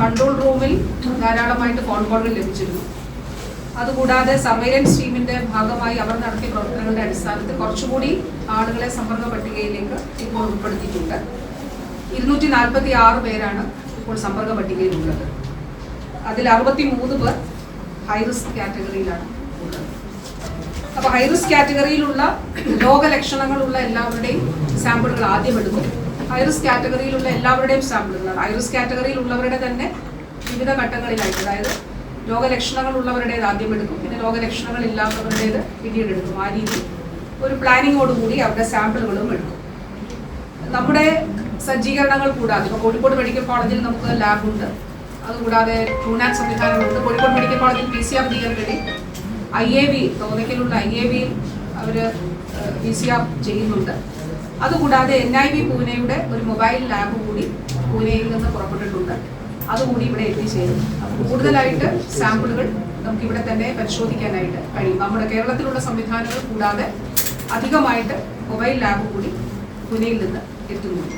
Control റൂമിൽ ധാരാളമായിട്ട് phone കോളുകൾ ലഭിച്ചിരുന്നു. അതുകൂടാതെ സർവൈലൻസ് ടീമിന്റെ ഭാഗമായി അവർ നടത്തിയ പ്രവർത്തനങ്ങളുടെ അടിസ്ഥാനത്തിൽ കുറച്ചുകൂടി ആളുകളെ സമ്പർക്ക പട്ടികയിലേക്ക് ഇപ്പോൾ ഉൾപ്പെടുത്തിയിട്ടുണ്ട്. ഇരുന്നൂറ്റി നാൽപ്പത്തി ആറ് പേരാണ് ഇപ്പോൾ സമ്പർക്ക പട്ടികയിലുള്ളത് അതിൽ അറുപത്തി മൂന്ന് പേർ ഹൈ റിസ്ക് കാറ്റഗറിയിലാണ് ഉള്ളത്. അപ്പോൾ ഹൈ റിസ്ക് കാറ്റഗറിയിലുള്ള രോഗലക്ഷണങ്ങളുള്ള എല്ലാവരുടെയും സാമ്പിളുകൾ ആദ്യം എടുക്കും. ഹൈ കാറ്റഗറിയിലുള്ള എല്ലാവരുടെയും സാമ്പിളുകളാണ്. ഹൈ കാറ്റഗറിയിലുള്ളവരുടെ തന്നെ വിവിധ ഘട്ടങ്ങളിലായിട്ട് അതായത് രോഗലക്ഷണങ്ങൾ ഉള്ളവരുടേത് ആദ്യം എടുക്കും പിന്നെ രോഗലക്ഷണങ്ങൾ ഇല്ലാത്തവരുടേത് പിന്നീട് എടുക്കും. ആ രീതി ഒരു പ്ലാനിങ്ങോടുകൂടി അവരുടെ സാമ്പിളുകളും എടുക്കും. നമ്മുടെ സജ്ജീകരണങ്ങൾ കൂടാതെ ഇപ്പോൾ കോഴിക്കോട് മെഡിക്കൽ കോളേജിൽ നമുക്ക് ലാബുണ്ട്. അതുകൂടാതെ ട്രൂനാറ്റ് സംവിധാനങ്ങളുണ്ട്. കോഴിക്കോട് മെഡിക്കൽ കോളേജിൽ പി സി ആർ വേണ്ടി ഐ എ വി തോന്നിക്കലുള്ള ഐ എ വി അവർ പി സി ആർ ചെയ്യുന്നുണ്ട്. അതുകൂടാതെ എൻ ഐ വി പൂനെയുടെ ഒരു മൊബൈൽ ലാബ് കൂടി പൂനെയിൽ നിന്ന് പുറപ്പെട്ടിട്ടുണ്ട്. അതുകൂടി ഇവിടെ എത്തിച്ചേരും കൂടുതലായിട്ട് സാമ്പിളുകൾ നമുക്ക് ഇവിടെ തന്നെ പരിശോധിക്കാനായിട്ട് കഴിയും. നമ്മുടെ കേരളത്തിലുള്ള സംവിധാനങ്ങൾ കൂടാതെ അധികമായിട്ട് മൊബൈൽ ലാബ് കൂടി പൂനെയിൽ നിന്ന് എത്തുന്നുണ്ട്.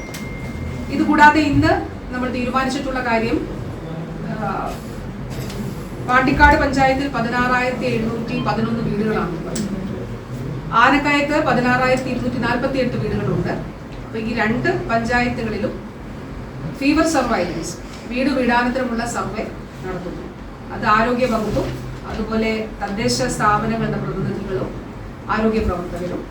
ഇതുകൂടാതെ ഇന്ന് നമ്മൾ തീരുമാനിച്ചിട്ടുള്ള കാര്യം പാണ്ടിക്കാട് പഞ്ചായത്തിൽ പതിനാറായിരത്തി എഴുന്നൂറ്റി പതിനൊന്ന് വീടുകളാണുള്ളത് ആനക്കയത്ത് പതിനാറായിരത്തി ഇരുന്നൂറ്റി നാൽപ്പത്തി എട്ട് വീടുകളുണ്ട്. അപ്പൊ ഈ രണ്ട് പഞ്ചായത്തുകളിലും ഫീവർ സർവൈലൻസ് വീട് വീടാനത്തിനുമുള്ള സർവേ നടത്തുന്നു. അത് ആരോഗ്യ വകുപ്പും അതുപോലെ തദ്ദേശ സ്ഥാപനങ്ങളുടെ പ്രതിനിധികളും ആരോഗ്യ പ്രവർത്തകരും.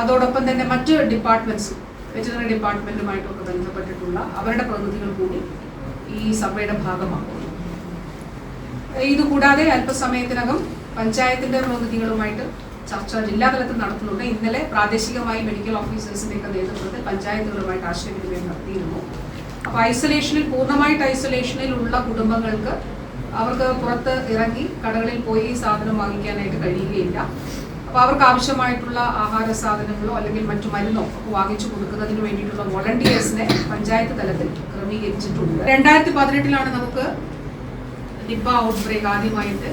അതോടൊപ്പം തന്നെ മറ്റ് ഡിപ്പാർട്ട്മെന്റ്സും വെറ്ററിനറി ഡിപ്പാർട്ട്മെന്റുമായിട്ടൊക്കെ ബന്ധപ്പെട്ടിട്ടുള്ള അവരുടെ പ്രതിനിധികൾ കൂടി ഈ സർവേയുടെ ഭാഗമാകും ഇതുകൂടാതെ അല്പസമയത്തിനകം പഞ്ചായത്തിന്റെ പ്രതിനിധികളുമായിട്ട് ചർച്ച ജില്ലാതലത്തിൽ നടത്തുന്നുണ്ട്. ഇന്നലെ പ്രാദേശികമായി മെഡിക്കൽ ഓഫീസേഴ്സിന്റെയൊക്കെ നേതൃത്വത്തിൽ പഞ്ചായത്തുകളുമായിട്ട് ആശയവിനിമയം നടത്തിയിരുന്നു. അപ്പൊ ഐസൊലേഷനിൽ പൂർണമായിട്ട് ഐസൊലേഷനിൽ ഉള്ള കുടുംബങ്ങൾക്ക് അവർക്ക് പുറത്ത് ഇറങ്ങി കടകളിൽ പോയി സാധനം വാങ്ങിക്കാനായിട്ട് കഴിയുകയില്ല. അപ്പൊ അവർക്ക് ആവശ്യമായിട്ടുള്ള ആഹാര സാധനങ്ങളോ അല്ലെങ്കിൽ മറ്റു മരുന്നോ ഒക്കെ വാങ്ങിച്ചു കൊടുക്കുന്നതിന് വേണ്ടിയിട്ടുള്ള വോളണ്ടിയേഴ്സിനെ പഞ്ചായത്ത് തലത്തിൽ ക്രമീകരിച്ചിട്ടുണ്ട്. രണ്ടായിരത്തി പതിനെട്ടിലാണ് നമുക്ക് നിപ്പ ഔട്ട് ബ്രേക്ക് ആദ്യമായിട്ട്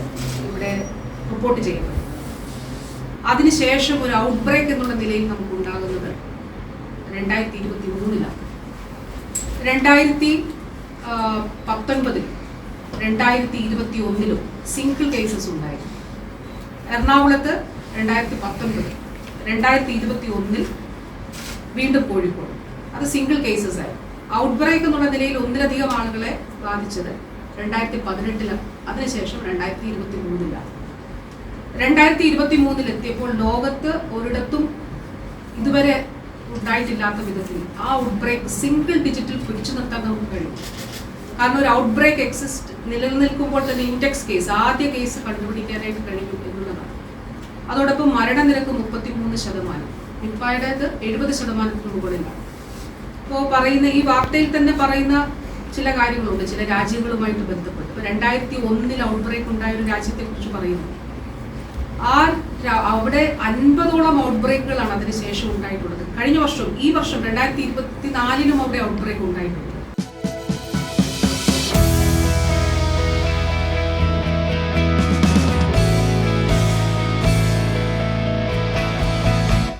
ഇവിടെ റിപ്പോർട്ട് ചെയ്യുന്നത്. അതിനുശേഷം ഒരു ഔട്ട് ബ്രേക്ക് എന്നുള്ള നിലയിൽ നമുക്ക് ഉണ്ടാകുന്നത് രണ്ടായിരത്തി ഇരുപത്തി മൂന്നിലാണ് രണ്ടായിരത്തി പത്തൊൻപതിൽ രണ്ടായിരത്തി ഇരുപത്തി ഒന്നിലും സിംഗിൾ കേസസ് ഉണ്ടായിരുന്നു. എറണാകുളത്ത് രണ്ടായിരത്തി പത്തൊൻപത് രണ്ടായിരത്തി ഇരുപത്തി ഒന്നിൽ വീണ്ടും കോഴിക്കോട്. അത് സിംഗിൾ കേസസ് ആയിരുന്നു ഔട്ട് ബ്രേക്ക് എന്നുള്ള നിലയിൽ ഒന്നിലധികം ആളുകളെ ബാധിച്ചത് രണ്ടായിരത്തി പതിനെട്ടിലാണ് അതിനുശേഷം രണ്ടായിരത്തി ഇരുപത്തി മൂന്നിലാണ് രണ്ടായിരത്തി ഇരുപത്തി മൂന്നിൽ എത്തിയപ്പോൾ ലോകത്ത് ഒരിടത്തും ഇതുവരെ ഉണ്ടായിട്ടില്ലാത്ത വിധത്തിൽ ആ ഔട്ട്ബ്രേക്ക് സിംഗിൾ ഡിജിറ്റിൽ പിടിച്ചു നിർത്താൻ നമുക്ക് കഴിയും. കാരണം ഒരു ഔട്ട്ബ്രേക്ക് എക്സിസ്റ്റ് നിലനിൽക്കുമ്പോൾ തന്നെ ഇൻഡെക്സ് കേസ് ആദ്യ കേസ് കണ്ടുപിടിക്കാനായിട്ട് കഴിയും എന്നുള്ളതാണ്. അതോടൊപ്പം മരണനിരക്ക് മുപ്പത്തിമൂന്ന് ശതമാനം. നിപ്പായുടേത് എഴുപത് ശതമാനത്തിന് മുകളിലാണ്. ഇപ്പോൾ പറയുന്ന ഈ വാർത്തയിൽ തന്നെ പറയുന്ന ചില കാര്യങ്ങളുണ്ട് ചില രാജ്യങ്ങളുമായിട്ട് ബന്ധപ്പെട്ട്. ഇപ്പോൾ രണ്ടായിരത്തി ഒന്നിൽ ഔട്ട് ബ്രേക്ക് ഉണ്ടായ ഒരു രാജ്യത്തെ കുറിച്ച് പറയുന്നു. ആ അവിടെ അൻപതോളം ഔട്ട് ബ്രേക്കുകളാണ് അതിനുശേഷം ഉണ്ടായിട്ടുള്ളത്. കഴിഞ്ഞ വർഷം ഈ വർഷം രണ്ടായിരത്തി ഇരുപത്തി നാലിനും അവിടെ ഔട്ട് ബ്രേക്ക് ഉണ്ടായിട്ടുണ്ട്.